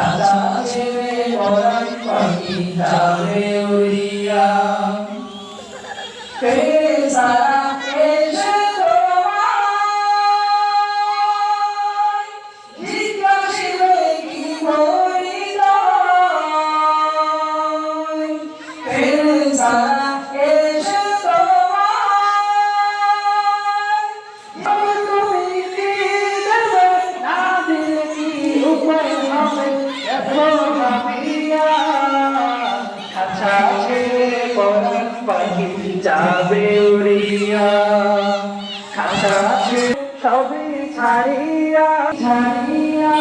আশা ছেড়ে পরাণ পাখি যাবে উড়িয়া সারা এসে তোমায় যাবে উড়িয়া আচ্ছা সবই ছাড়িয়া ছাড়িয়া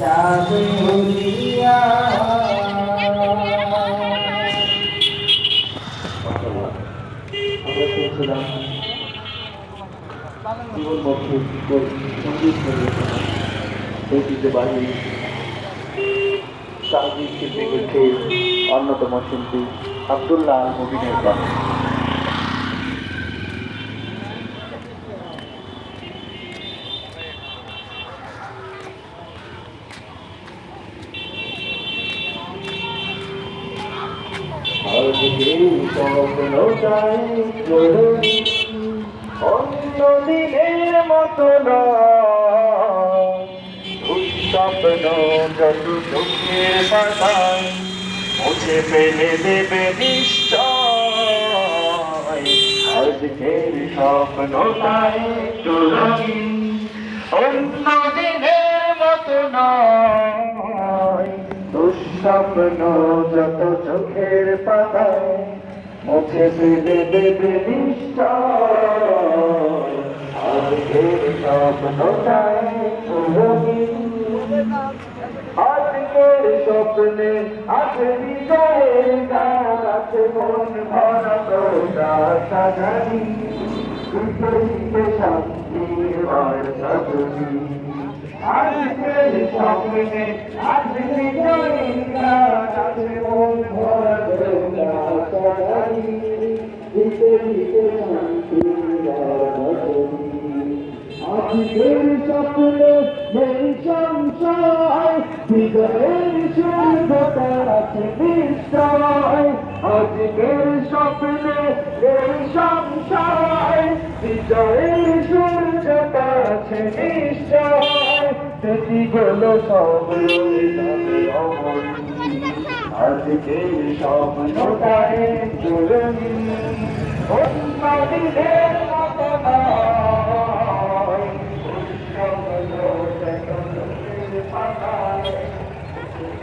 যাবে উড়িয়া জীবন বছর সংগীত পরিবেশনা সাহায্য শিল্পীকে অন্যতম শিল্পী আবদুল্লাহ আল মুবিনের গান অন্য দিনের মতো দুঃস্বপ্ন যত চোখের পাতায় মুছে ফেলে দেবে নিশ্চয় আজকের স্বপ্নটাই জরুরি অন্য দিনের মতো নয় দুঃস্বপ্ন যত চোখের পাতায় মুছে ফেলে দেবে নিশ্চয় আজকের স্বপ্নটাই রঙিন আজকের স্বপ্নে আছে বিজয়ের গান, আছে মন ভরা তোটা সাজানি। বিপরীতে আজকের স্বপ্নে আছে বিজয়ের গান, আছে মন ভরা তোটা সাজানি। বিপরীতে আজকের স্বপ্নে নেই সংশয় হৃদয়ের শুদ্ধতা আছে নিশ্চয়। আজকের স্বপ্নে নেই সংশয় হৃদয়ের সূর্যতা আছে নিশ্চয়। সেটিগুলো সব রয়ে যাবে অমর আজকের স্বপ্নটাই জরুরি অন্য দিনের মতো নয়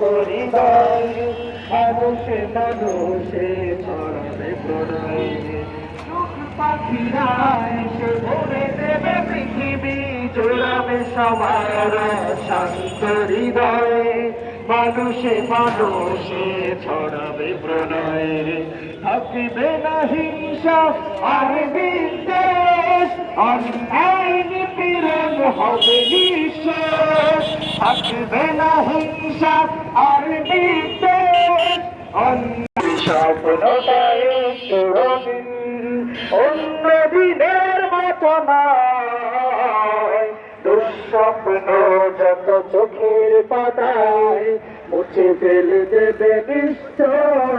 হৃদয় মানুষে মানুষে ছড়াবে প্রণয় সুখ পাখিরা এসে ভরে দেবে পৃথিবী জোড়াবে সবার শান্ত হৃদয়। মানুষে মানুষে ছড়াবে প্রণয়। থাকবে না হিংসা আর বিদ্বেষ অন্যায় নিপীড়ন হবে নিঃশেষ থাকবে না হিংসা আর বিদ্বেষ। অন্যায় নয় দুঃস্বপ্ন যত চোখের পাতায় মুছে ফেলে দেবে নিশ্চয়।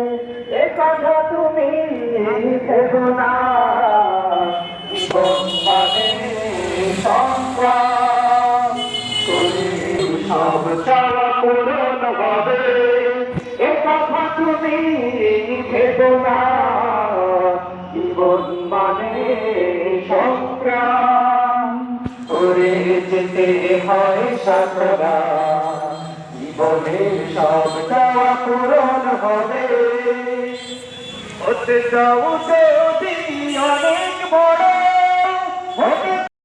সব চাওয়া পূরণ হবে এ কথা তুমি ভেবো না জীবন মানে সংগ্রাম করে যেতে হয় সাতরা জীবনের সব চাওয়া পূরণ হবে। হতে যাও যদি অনেক বড়